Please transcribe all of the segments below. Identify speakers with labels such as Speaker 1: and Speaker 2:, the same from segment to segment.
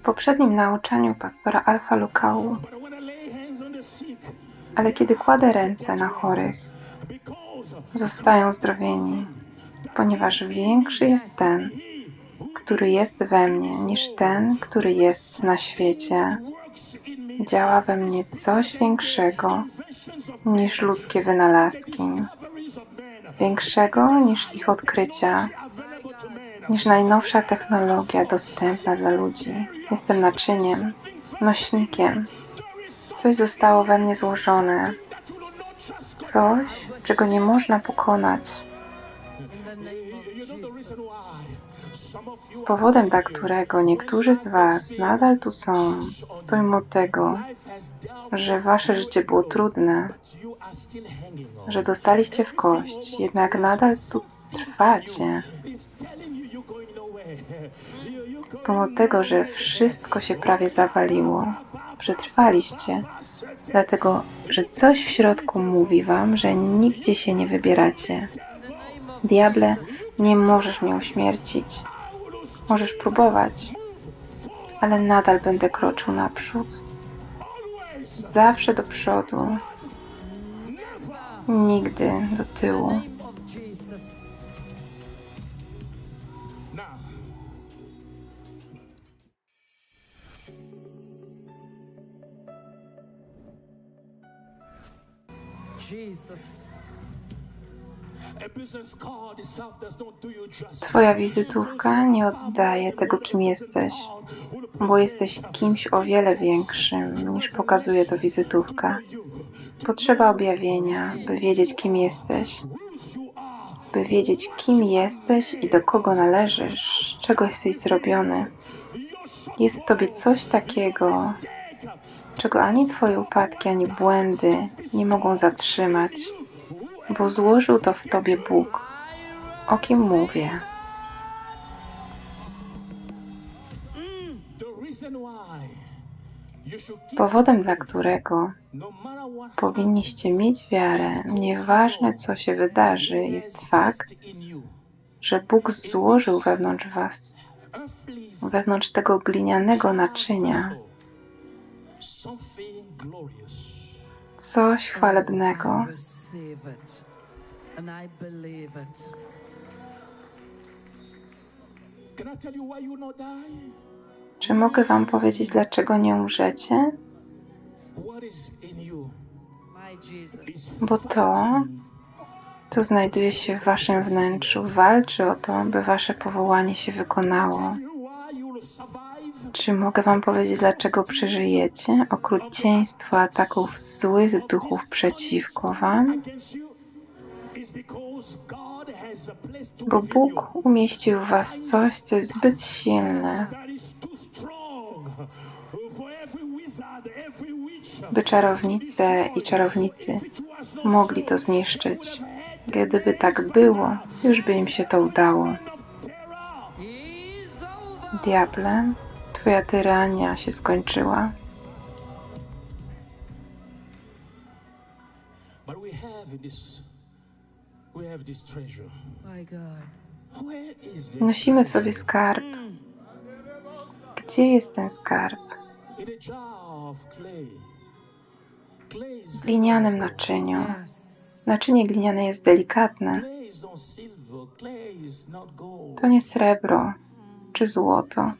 Speaker 1: w poprzednim nauczaniu pastora Alfa Lukału, ale kiedy kładę ręce na chorych, zostają zdrowieni, ponieważ większy jest ten, który jest we mnie, niż ten, który jest na świecie. Działa we mnie coś większego niż ludzkie wynalazki, większego niż ich odkrycia. Niż najnowsza technologia dostępna dla ludzi. Jestem naczyniem, nośnikiem. Coś zostało we mnie złożone, coś, czego nie można pokonać. Powodem, dla którego niektórzy z Was nadal tu są, pomimo tego, że Wasze życie było trudne, że dostaliście w kość, jednak nadal tu trwacie, pomimo tego, że wszystko się prawie zawaliło. Przetrwaliście, dlatego że coś w środku mówi Wam, że nigdzie się nie wybieracie. Diable, nie możesz mnie uśmiercić. Możesz próbować, ale nadal będę kroczył naprzód. Zawsze do przodu, nigdy do tyłu. Twoja wizytówka nie oddaje tego, kim jesteś, bo jesteś kimś o wiele większym niż pokazuje to wizytówka. Potrzeba objawienia, by wiedzieć, kim jesteś, by wiedzieć, kim jesteś i do kogo należysz, z czego jesteś zrobiony. Jest w tobie coś takiego, czego ani Twoje upadki, ani błędy nie mogą zatrzymać, bo złożył to w Tobie Bóg. O kim mówię? Powodem, dla którego powinniście mieć wiarę, nieważne co się wydarzy, jest fakt, że Bóg złożył wewnątrz Was, wewnątrz tego glinianego naczynia. Coś chwalebnego. Czy mogę Wam powiedzieć, dlaczego nie umrzecie? Bo to, co znajduje się w Waszym wnętrzu, walczy o to, by Wasze powołanie się wykonało. Czy mogę Wam powiedzieć, dlaczego przeżyjecie okrucieństwo ataków złych duchów przeciwko Wam? Bo Bóg umieścił w Was coś, co jest zbyt silne, by czarownice i czarownicy mogli to zniszczyć. Gdyby tak było, już by im się to udało. Diable, Twoja tyrania się skończyła.
Speaker 2: But we have this, we have this treasure.
Speaker 3: My God.
Speaker 2: Where is the
Speaker 1: Nosimy w sobie skarb. Gdzie jest ten skarb? W glinianym naczyniu. Naczynie gliniane jest delikatne. To nie srebro czy złoto.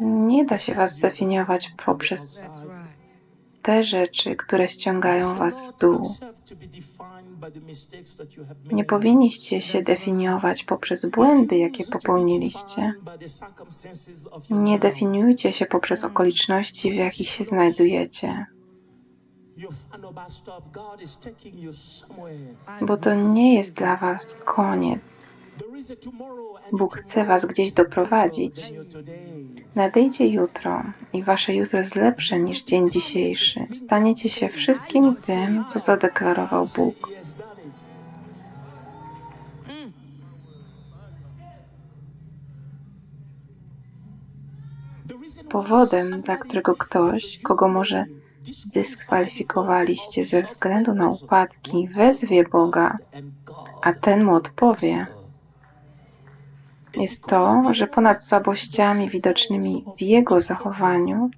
Speaker 1: Nie da się Was zdefiniować poprzez te rzeczy, które ściągają Was w dół. Nie powinniście się definiować poprzez błędy, jakie popełniliście. Nie definiujcie się poprzez okoliczności, w jakich się znajdujecie, bo to nie jest dla Was koniec. Bóg chce Was gdzieś doprowadzić. Nadejdzie jutro i Wasze jutro jest lepsze niż dzień dzisiejszy. Staniecie się wszystkim tym, co zadeklarował Bóg. Powodem, dla którego ktoś, kogo może zdyskwalifikowaliście ze względu na upadki, wezwie Boga, a ten mu odpowie, jest to, że ponad słabościami widocznymi w jego zachowaniu,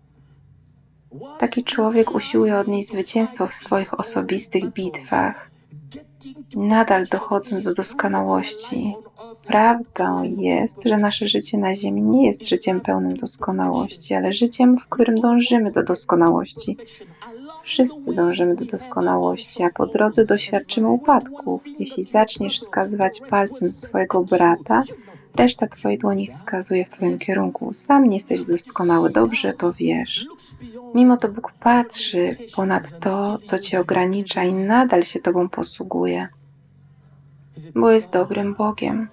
Speaker 1: taki człowiek usiłuje odnieść zwycięstwo w swoich osobistych bitwach, nadal dochodząc do doskonałości. Prawdą jest, że nasze życie na Ziemi nie jest życiem pełnym doskonałości, ale życiem, w którym dążymy do doskonałości. Wszyscy dążymy do doskonałości, a po drodze doświadczymy upadków. Jeśli zaczniesz wskazywać palcem swojego brata, reszta twojej dłoni wskazuje w twoim kierunku. Sam nie jesteś doskonały, dobrze to wiesz. Mimo to Bóg patrzy ponad to, co cię ogranicza i nadal się tobą posługuje, bo jest dobrym Bogiem.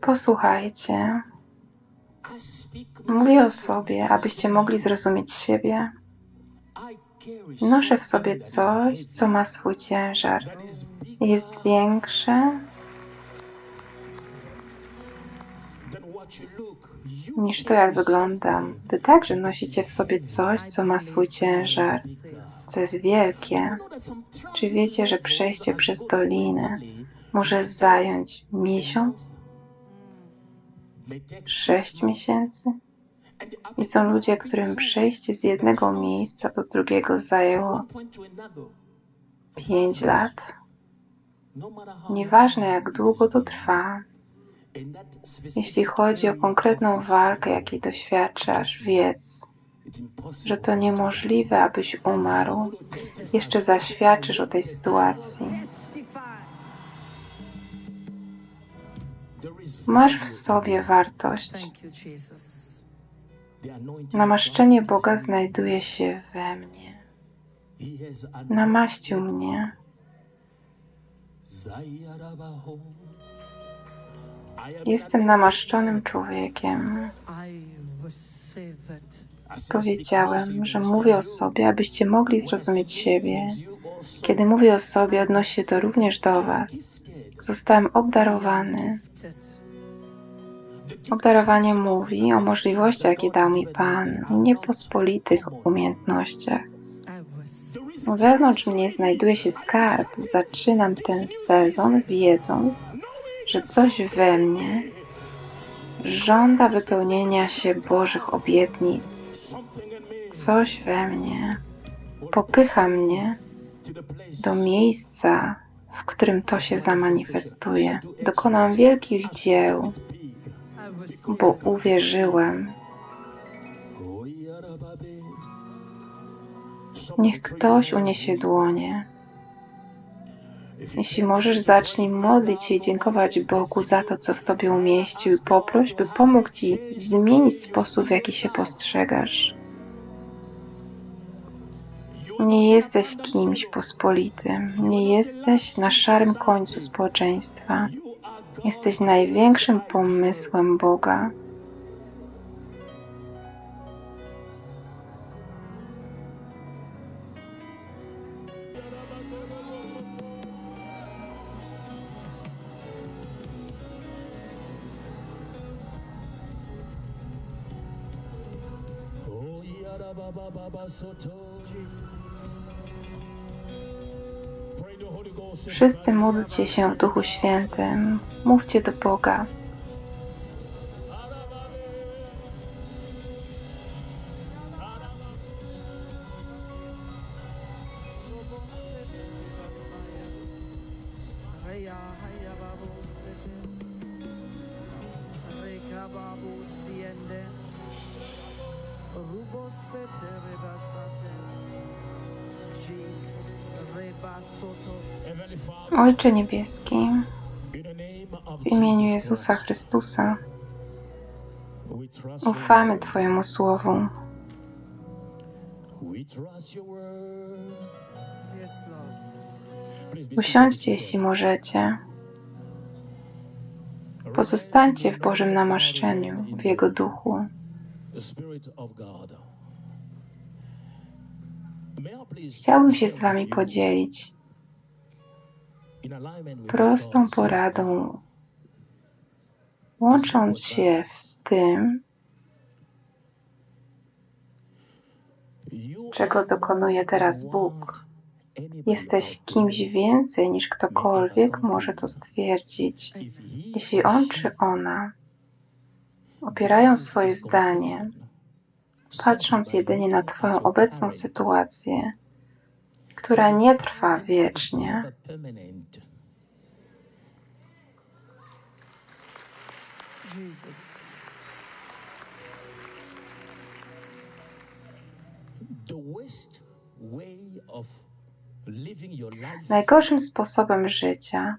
Speaker 1: Posłuchajcie, mówię o sobie, abyście mogli zrozumieć siebie. Noszę w sobie coś, co ma swój ciężar. Jest większe niż to, jak wyglądam. Wy także nosicie w sobie coś, co ma swój ciężar, co jest wielkie. Czy wiecie, że przejście przez dolinę może zająć miesiąc, sześć miesięcy? I są ludzie, którym przejście z jednego miejsca do drugiego zajęło
Speaker 2: one point to another.
Speaker 1: pięć lat.
Speaker 2: Matter how
Speaker 1: Nieważne jak długo to trwa, jeśli chodzi o konkretną walkę, jakiej doświadczasz, wiedz, że to niemożliwe, abyś umarł. Jeszcze zaświadczysz o tej sytuacji. Masz w sobie wartość. Namaszczenie Boga znajduje się we mnie. Namaścił mnie. Jestem namaszczonym człowiekiem. Powiedziałem, że mówię o sobie, abyście mogli zrozumieć siebie. Kiedy mówię o sobie, odnosi się to również do Was. Zostałem obdarowany. Obdarowanie mówi o możliwościach, jakie dał mi Pan, niepospolitych umiejętnościach. Wewnątrz mnie znajduje się skarb. Zaczynam ten sezon wiedząc, że coś we mnie żąda wypełnienia się Bożych obietnic. Coś we mnie popycha mnie do miejsca, w którym to się zamanifestuje. Dokonam wielkich dzieł. Bo uwierzyłem. Niech ktoś uniesie dłonie. Jeśli możesz, zacznij modlić się i dziękować Bogu za to, co w Tobie umieścił i poproś, by pomógł Ci zmienić sposób, w jaki się postrzegasz. Nie jesteś kimś pospolitym, nie jesteś na szarym końcu społeczeństwa. Jesteś największym pomysłem Boga.
Speaker 2: Pray
Speaker 1: Wszyscy módlcie się w Duchu Świętym. Mówcie do Boga.
Speaker 3: Jesus
Speaker 1: Ojcze Niebieski, w imieniu Jezusa Chrystusa ufamy. Twojemu Słowu. Usiądźcie, jeśli możecie. Pozostańcie w Bożym namaszczeniu, w Jego duchu.
Speaker 2: The Spirit of God. May I please
Speaker 1: Chciałbym się z Wami podzielić prostą poradą, łącząc się w tym, czego dokonuje teraz Bóg. Jesteś kimś więcej niż ktokolwiek może to stwierdzić. Jeśli on czy ona opierają swoje zdanie, patrząc jedynie na Twoją obecną sytuację, która nie trwa wiecznie, najgorszym sposobem życia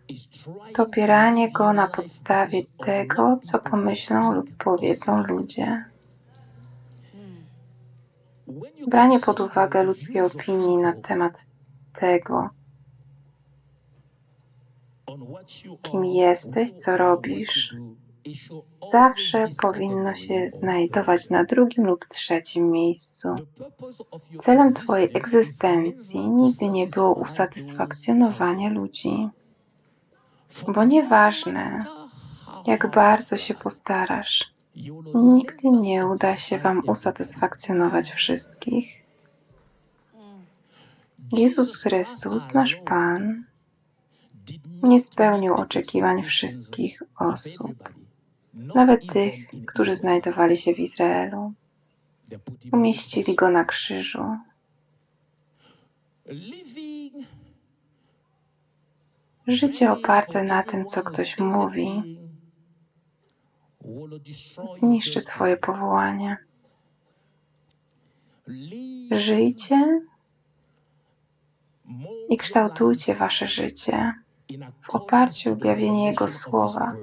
Speaker 1: to opieranie go na podstawie tego, co pomyślą lub powiedzą ludzie. Branie pod uwagę ludzkiej opinii na temat tego, kim jesteś, co robisz, zawsze powinno się znajdować na drugim lub trzecim miejscu. Celem Twojej egzystencji nigdy nie było usatysfakcjonowanie ludzi, bo nieważne, jak bardzo się postarasz, nigdy nie uda się Wam usatysfakcjonować wszystkich. Jezus Chrystus, nasz Pan, nie spełnił oczekiwań wszystkich osób, nawet tych, którzy znajdowali się w Izraelu. Umieścili go na krzyżu. Życie oparte na tym, co ktoś mówi, zniszczy Twoje powołanie. Żyjcie i kształtujcie Wasze życie w oparciu o objawienie Jego słowa.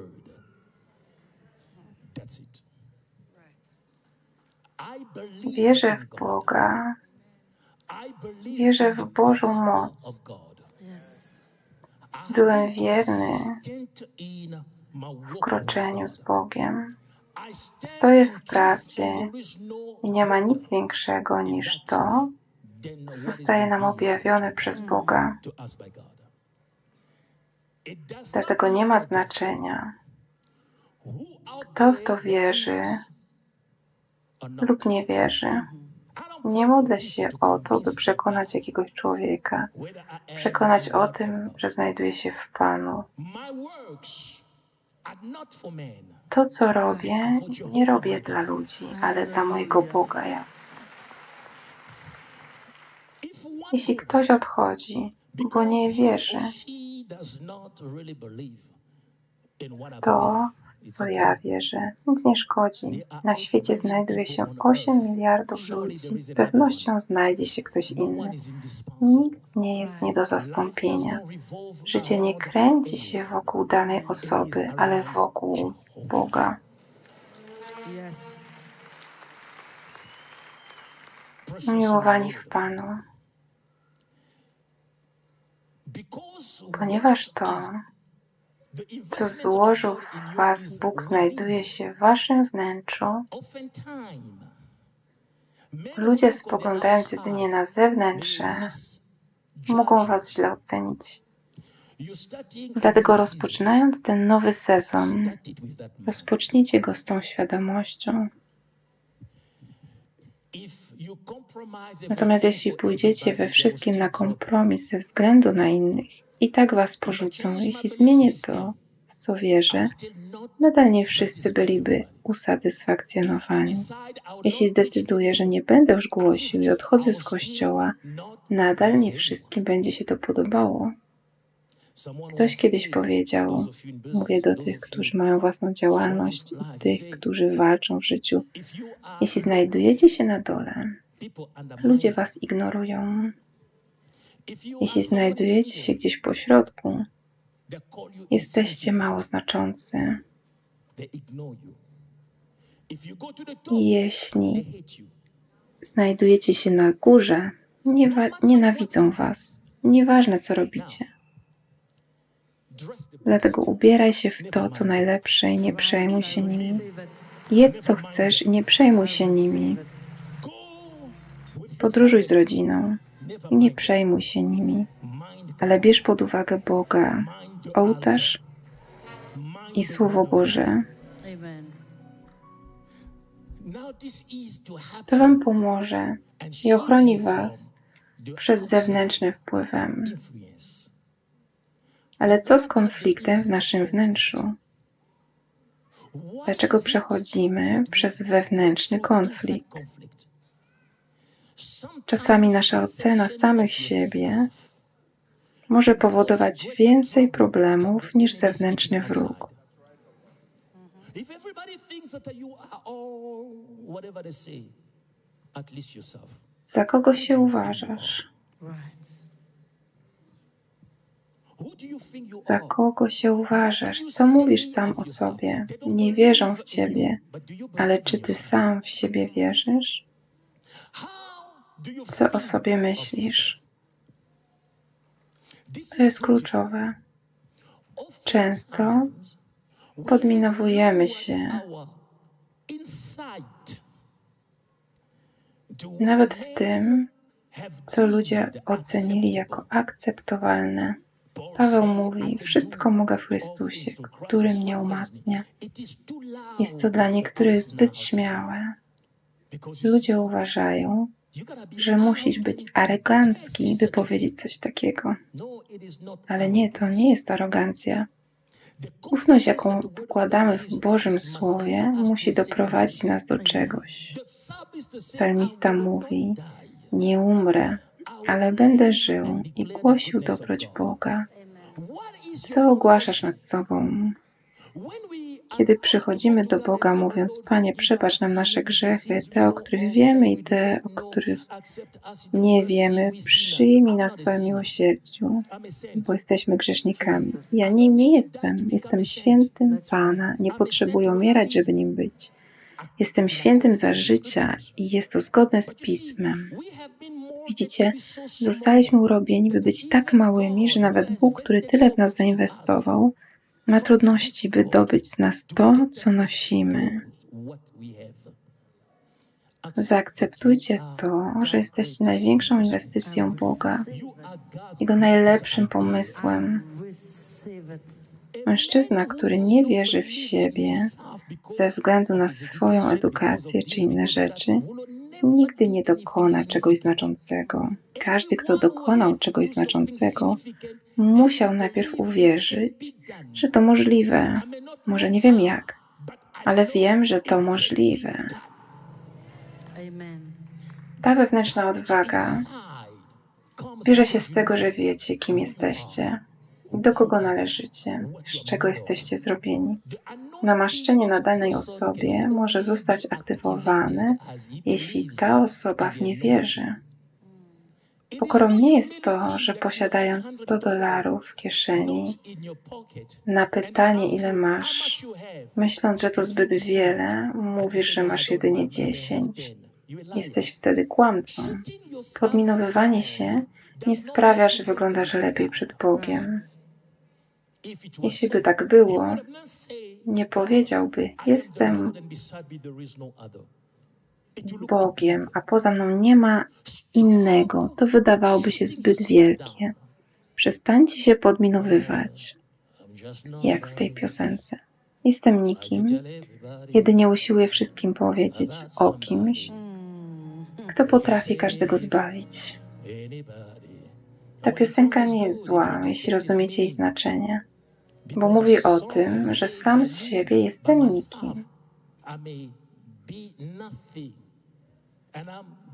Speaker 1: Wierzę w Boga, wierzę w Bożą moc. Byłem wierny w kroczeniu z Bogiem. Stoję w prawdzie i nie ma nic większego niż to, co zostaje nam objawione przez Boga. Dlatego nie ma znaczenia, kto w to wierzy lub nie wierzy. Nie modlę się o to, by przekonać jakiegoś człowieka, przekonać o tym, że znajduje się w Panu. To, co robię, nie robię dla ludzi, ale dla mojego Boga. Ja. Jeśli ktoś odchodzi, bo nie wierzy w to, co ja wierzę, nic nie szkodzi. Na świecie znajduje się 8 miliardów ludzi. Z pewnością znajdzie się ktoś inny. Nikt nie jest nie do zastąpienia. Życie nie kręci się wokół danej osoby, ale wokół Boga. Miłowani w Panu, ponieważ to, co złożył w Was Bóg, znajduje się w Waszym wnętrzu, ludzie spoglądając jedynie na zewnętrzne, mogą Was źle ocenić. Dlatego rozpoczynając ten nowy sezon, rozpocznijcie go z tą świadomością. Natomiast jeśli pójdziecie we wszystkim na kompromis ze względu na innych, i tak was porzucą. Jeśli zmienię to, w co wierzę, nadal nie wszyscy byliby usatysfakcjonowani. Jeśli zdecyduję, że nie będę już głosił i odchodzę z kościoła, nadal nie wszystkim będzie się to podobało. Ktoś kiedyś powiedział, mówię do tych, którzy mają własną działalność tych, którzy walczą w życiu, jeśli znajdujecie się na dole, ludzie was ignorują. Jeśli znajdujecie się gdzieś po środku, jesteście mało znaczący. Jeśli znajdujecie się na górze, nie nienawidzą was. Nieważne, co robicie. Dlatego ubieraj się w to, co najlepsze i nie przejmuj się nimi. Jedz, co chcesz i nie przejmuj się nimi. Podróżuj z rodziną nie przejmuj się nimi, ale bierz pod uwagę Boga, ołtarz i Słowo Boże. To Wam pomoże i ochroni Was przed zewnętrznym wpływem. Ale co z konfliktem w naszym wnętrzu? Dlaczego przechodzimy przez wewnętrzny konflikt? Czasami nasza ocena samych siebie może powodować więcej problemów niż zewnętrzny wróg. Za kogo się uważasz? Za kogo się uważasz? Co mówisz sam o sobie? Nie wierzą w ciebie, ale czy ty sam w siebie wierzysz? Co o sobie myślisz? To jest kluczowe. Często podminowujemy się. Nawet w tym, co ludzie ocenili jako akceptowalne. Paweł mówi:
Speaker 2: "I can
Speaker 1: Wszystko mogę w Chrystusie, który mnie
Speaker 2: strengthens me."
Speaker 1: umacnia. Jest to dla niektórych zbyt śmiałe. Ludzie uważają, że musisz być arogancki, by powiedzieć coś takiego.
Speaker 2: No,
Speaker 1: Ale nie, to nie jest arogancja. Ufność, jaką pokładamy w Bożym Słowie, musi doprowadzić nas do czegoś. Psalmista
Speaker 2: "I will
Speaker 1: mówi. Nie umrę, ale będę żył i głosił dobroć
Speaker 2: God."
Speaker 1: Boga. Co ogłaszasz nad sobą? Kiedy przychodzimy do Boga, mówiąc:
Speaker 2: "Oh Lord,
Speaker 1: Panie, przebacz nam nasze grzechy, te, o których wiemy i te, o których nie wiemy, przyjmij na
Speaker 2: sinner.
Speaker 1: miłosierdziu, bo jesteśmy grzesznikami. Ja nim nie jestem, jestem świętym Pana, nie potrzebuję umierać, żeby nim być. Jestem świętym za życia i jest to zgodne z Pismem. Widzicie, zostaliśmy urobieni, by być tak małymi, że nawet Bóg, który tyle w nas zainwestował, ma trudności, by dobyć z nas to, co nosimy. Zaakceptujcie to, że jesteście największą inwestycją Boga, Jego najlepszym pomysłem. Mężczyzna, który nie wierzy w siebie ze względu na swoją edukację czy inne rzeczy, nigdy nie dokona czegoś znaczącego. Każdy, kto dokonał czegoś znaczącego, musiał najpierw uwierzyć, że to możliwe. Może nie wiem jak, ale wiem, że to możliwe. Ta wewnętrzna odwaga bierze się z tego, że wiecie, kim jesteście, do kogo należycie, z czego jesteście zrobieni. Namaszczenie na danej osobie może zostać aktywowane, jeśli ta osoba w nie wierzy. Pokorą nie jest to, że posiadając 100 dolarów w kieszeni, na pytanie, ile masz, myśląc, że to zbyt wiele, mówisz, że masz jedynie 10. Jesteś wtedy kłamcą. Podminowywanie się nie sprawia, że wyglądasz lepiej przed Bogiem. Jeśli by tak było, nie powiedziałby: Jestem Bogiem, a poza mną nie ma innego. To wydawałoby się zbyt wielkie. Przestańcie się podminowywać, jak w tej piosence. Jestem nikim, jedynie usiłuję wszystkim powiedzieć o kimś, kto potrafi każdego zbawić. Ta piosenka nie jest zła, jeśli rozumiecie jej znaczenie, bo mówi o tym, że sam z siebie jestem nikim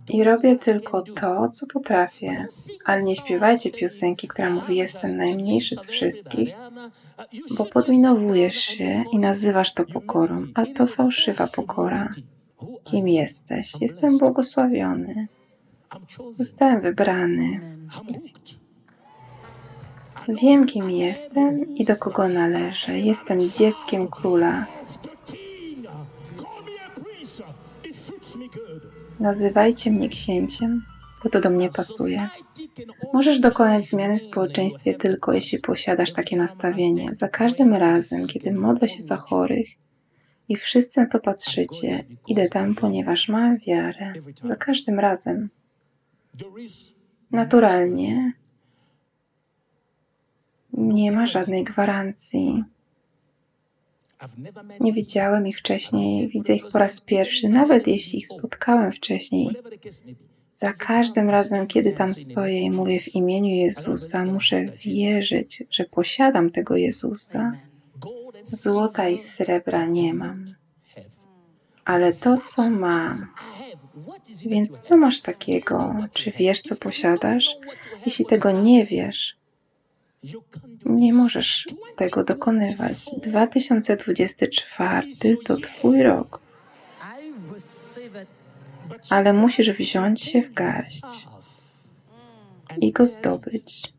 Speaker 1: i robię tylko to, co potrafię. Ale nie śpiewajcie piosenki, która mówi jestem najmniejszy z wszystkich, bo podminowujesz się i nazywasz to pokorą, a to fałszywa pokora. Kim jesteś? Jestem błogosławiony. Zostałem wybrany. Wiem, kim jestem i do kogo należę. Jestem dzieckiem króla. Nazywajcie mnie księciem, bo to do mnie pasuje. Możesz dokonać zmiany w społeczeństwie tylko jeśli posiadasz takie nastawienie. Za każdym razem, kiedy modlę się za chorych i wszyscy na to patrzycie, idę tam, ponieważ mam wiarę. Za każdym razem. Naturalnie nie ma żadnej gwarancji. Nie widziałem ich wcześniej, widzę ich po raz pierwszy, nawet jeśli ich spotkałem wcześniej. Za każdym razem, kiedy tam stoję i mówię w imieniu Jezusa, muszę wierzyć, że posiadam tego Jezusa. Złota i srebra nie mam, ale to, co mam. Więc co masz takiego? Czy wiesz, co posiadasz? Jeśli tego nie wiesz, nie możesz tego dokonywać. 2024 to Twój rok, ale musisz wziąć się w garść i go zdobyć.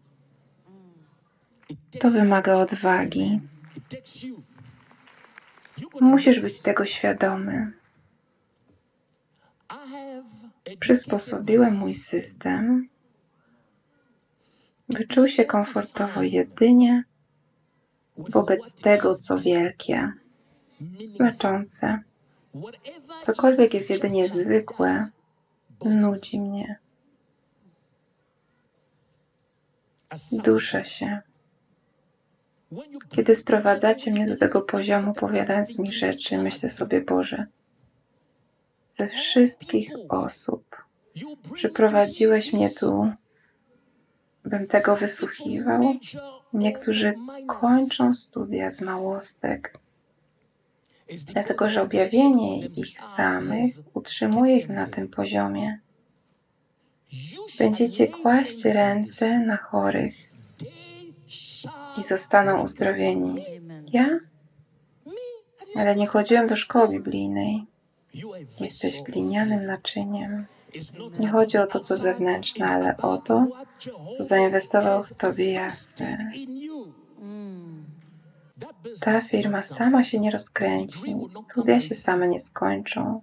Speaker 1: To wymaga odwagi. Musisz być tego świadomy. Przysposobiłem mój system, by czuł się komfortowo jedynie wobec tego, co wielkie, znaczące. Cokolwiek jest jedynie zwykłe, nudzi mnie, duszę się. Kiedy sprowadzacie mnie do tego poziomu, powiadając mi rzeczy, myślę sobie, Boże, ze wszystkich osób przyprowadziłeś mnie tu, bym tego wysłuchiwał. Niektórzy kończą studia z małostek, dlatego że objawienie ich samych utrzymuje ich na tym poziomie. Będziecie kłaść ręce na chorych i zostaną uzdrowieni. Ja? Ale nie chodziłem do szkoły biblijnej. Jesteś glinianym naczyniem. Nie chodzi o to, co zewnętrzne, ale o to, co zainwestował w tobie Jahwe. Ta firma sama się nie rozkręci, studia się same nie skończą.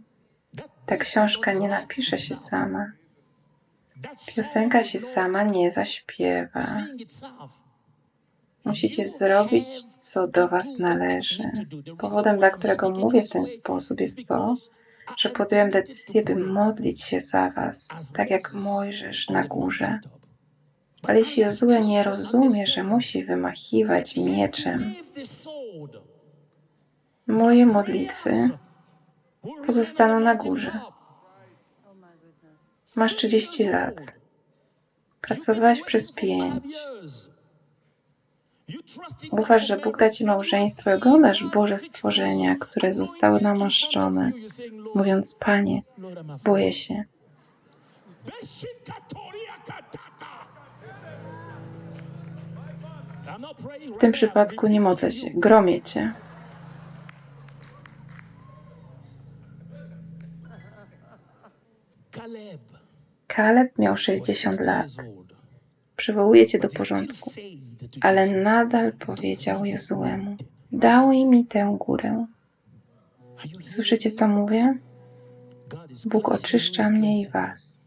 Speaker 1: Ta książka nie napisze się sama. Piosenka się sama nie zaśpiewa. Musicie zrobić, co do Was należy. Powodem, dla którego mówię w ten sposób, jest to, że podjąłem decyzję, by modlić się za Was, tak jak Mojżesz na górze. Ale jeśli Jozue nie rozumie, że musi wymachiwać mieczem, moje modlitwy pozostaną na górze. Masz 30 lat. Pracowałeś przez 5. Ufasz, że Bóg da Ci małżeństwo i oglądasz Boże stworzenia, które zostały namaszczone, mówiąc, Panie, boję się. W tym przypadku nie modlę się, gromię Cię. Kaleb miał 60 lat. Przywołuję Cię do porządku. Ale nadal powiedział Jozuemu, dał mi tę górę. Słyszycie, co mówię? Bóg oczyszcza mnie i Was,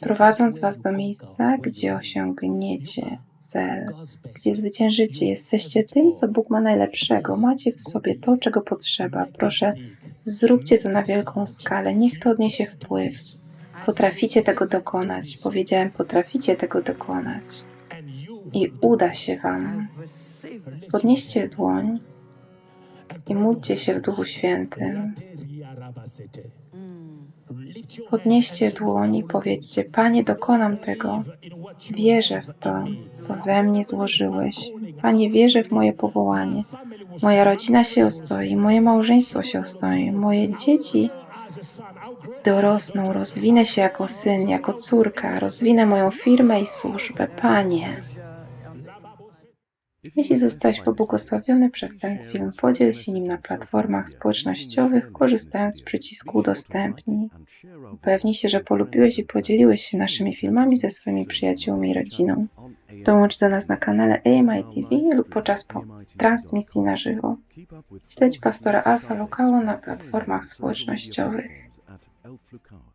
Speaker 1: prowadząc Was do miejsca, gdzie osiągniecie cel, gdzie zwyciężycie. Jesteście tym, co Bóg ma najlepszego. Macie w sobie to, czego potrzeba. Proszę, zróbcie to na wielką skalę. Niech to odniesie wpływ. Potraficie tego dokonać. Powiedziałem, potraficie tego dokonać. I uda się Wam. Podnieście dłoń i módlcie się w Duchu Świętym. Podnieście dłoń i powiedzcie, Panie, dokonam tego. Wierzę w to, co we mnie złożyłeś. Panie, wierzę w moje powołanie. Moja rodzina się ostoi, moje małżeństwo się ostoi, moje dzieci dorosną, rozwinę się jako syn, jako córka, rozwinę moją firmę i służbę. Panie, jeśli zostałeś pobłogosławiony przez ten film, podziel się nim na platformach społecznościowych, korzystając z przycisku udostępnij. Upewnij się, że polubiłeś i podzieliłeś się naszymi filmami ze swoimi przyjaciółmi i rodziną. Dołącz do nas na kanale AMI TV lub podczas po transmisji na żywo. Śledź pastora Alfa Lokało na platformach społecznościowych. Elf Lucar.